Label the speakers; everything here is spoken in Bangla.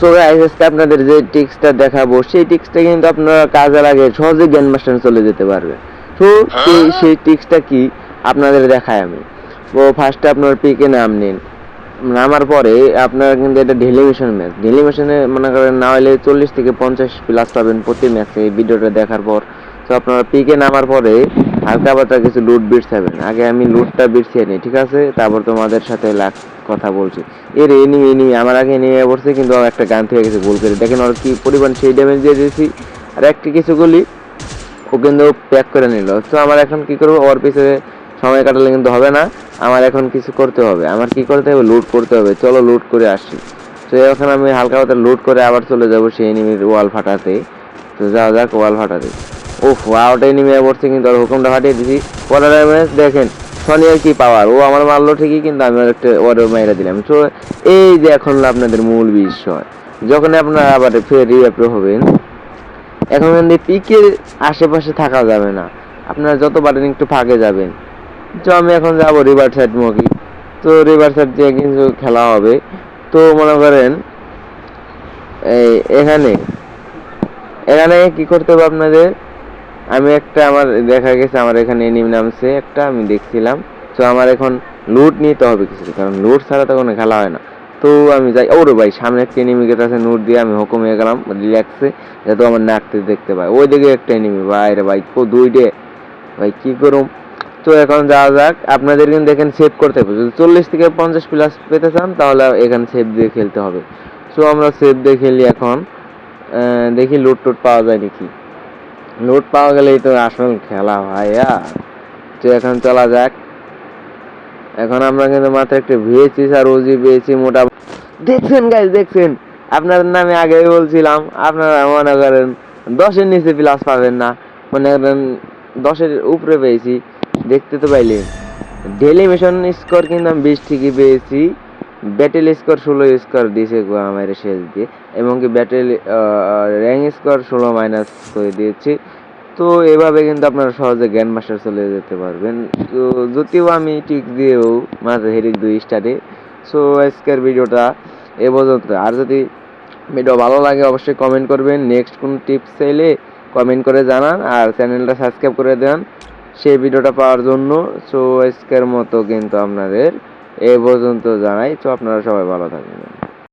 Speaker 1: সো গাইস আজকে আপনাদের যে টিক্সটা দেখাবো সেই টিক্সটা কিন্তু আপনারা কাজে লাগে সহজে জ্ঞান মাস্টার চলে যেতে পারবে। তো সেই সেই টিক্সটা কি আপনাদের দেখাই আমি। তো ফার্স্টে আপনার পিকে নাম নিন। নামার পরে আপনারা কিন্তু এটা মিশন ম্যাচ মিশনে মনে করেন না হলে চল্লিশ থেকে পঞ্চাশ প্লাস পাবেন প্রতি ম্যাচে এই ভিডিওটা দেখার পর। তো আপনারা পিকে নামার পরে হালকা পাতলা কিছু লুট বিটস পাবেন আগে আমি লুটটা বিটসিয়ে নিই, ঠিক আছে? তারপর তোমাদের সাথে লাখ কথা বলছি। এর এনিমি এনিমি আমার আগে এনিমি পড়ছে, কিন্তু আমার একটা গান থেকে গেছে, ভুল করে। দেখেন ওর কি পরিমাণ সেই ড্যামেজ দিয়ে দিয়েছি। আর একটি কিছু গুলি ও কিন্তু প্যাক করে নিল। তো আমার এখন কি করব? ওর পিছনে সময় কাটালে কিন্তু হবে না। আমার এখন কিছু করতে হবে। আমার কি করতে হবে? লুট করতে হবে। চলো লুট করে আসি। তো এখন আমি হালকা পাতলা লুট করে আবার চলে যাব সেই এনিমির ওয়াল ফাটাতে। তো যাওয়া যাক ওয়াল ফাটাতে। ওফ ওয়াওটা এনিমি পড়ছে কিন্তু ওর হুকুমটা ফাটিয়ে দিছি। ড্যামেজ দেখেন সনিয়ার কি পাওয়ার ও আমার মারলো ঠিকই, কিন্তু আমি একটা ওয়ারও মাইরা দিলাম। তো এই যে এখন আপনাদের মূল বিষয় যখন আপনারা আবার ফের রিঅ্যাপ্রো হবেন, এখন কিন্তু পিকের আশেপাশে থাকা যাবে না। আপনারা যত পারেন একটু ফাঁকে যাবেন। তো আমি এখন যাব রিভার সাইড মুখী। তো রিভার সাইড দিয়ে কিন্তু খেলা হবে। তো মনে করেন, এই এখানে এখানে কি করতে হবে আপনাদের? আমি একটা আমার দেখা গেছে, আমার এখানে এনিম নামছে একটা, আমি দেখছিলাম। তো আমার এখন লুট নিতে হবে কিছু কারণ লুট ছাড়া তো কোনো খেলা হয় না। তো আমি যাই ওরে ভাই, সামনে একটা এনিমি গেট আছে নোট দিয়ে আমি হুকুম হয়ে গেলাম রিল্যাক্সে যাতে আমার নাকতে দেখতে পাই ওই দিকে একটা এনিমি ভাই রে ভাই কো দুইটে ভাই, কি করুম? তো এখন যাওয়া যাক, আপনাদের কিন্তু এখানে সেভ করতে হবে। যদি চল্লিশ থেকে পঞ্চাশ প্লাস পেতে চান, তাহলে এখানে সেভ দিয়ে খেলতে হবে। সো আমরা সেভ দিয়ে খেলি এখন। দেখি লুট টুট পাওয়া যায় নাকি। লুট পাওয়া গেলেই তো আসল খেলা ভাইয়া। তো এখন চলা যাক। এখন আমরা কিন্তু মাত্র একটা ভিএসি আর ওজি পেয়েছি মোটা দেখছেন গাইজ দেখছেন? আপনাদের নামে আগেই বলছিলাম, আপনারা মনে করেন দশের নিচে প্লাস পাবেন না। মনে করেন দশের উপরে পেয়েছি। দেখতে তো পাইলেন। ডেলি মিশন স্কোর কিন্তু আমি বিশ ঠিকই পেয়েছি। ব্যাটেল স্কোর ষোলো স্কোর দিয়েছে গো আমার শেষ দিয়ে এবং কি ব্যাটেল র্যাঙ্ক স্কোর ষোলো মাইনাস করে দিয়েছি। তো এভাবে কিন্তু আপনারা সহজে জ্ঞান মাস্টার চলে যেতে পারবেন। তো যদিও আমি টিক দিয়েও মাত্র হেরিক দুই স্টারে সো আজকের ভিডিওটা এ পর্যন্ত। আর যদি ভিডিও ভালো লাগে, অবশ্যই কমেন্ট করবেন। নেক্সট কোন টিপস চাইলে কমেন্ট করে জানান, আর চ্যানেলটা সাবস্ক্রাইব করে দেন। সেই ভিডিওটা পাওয়ার জন্য সো আজকের মতো কিন্তু আপনাদের এ পর্যন্ত জানাই তো আপনারা সবাই ভালো থাকবেন।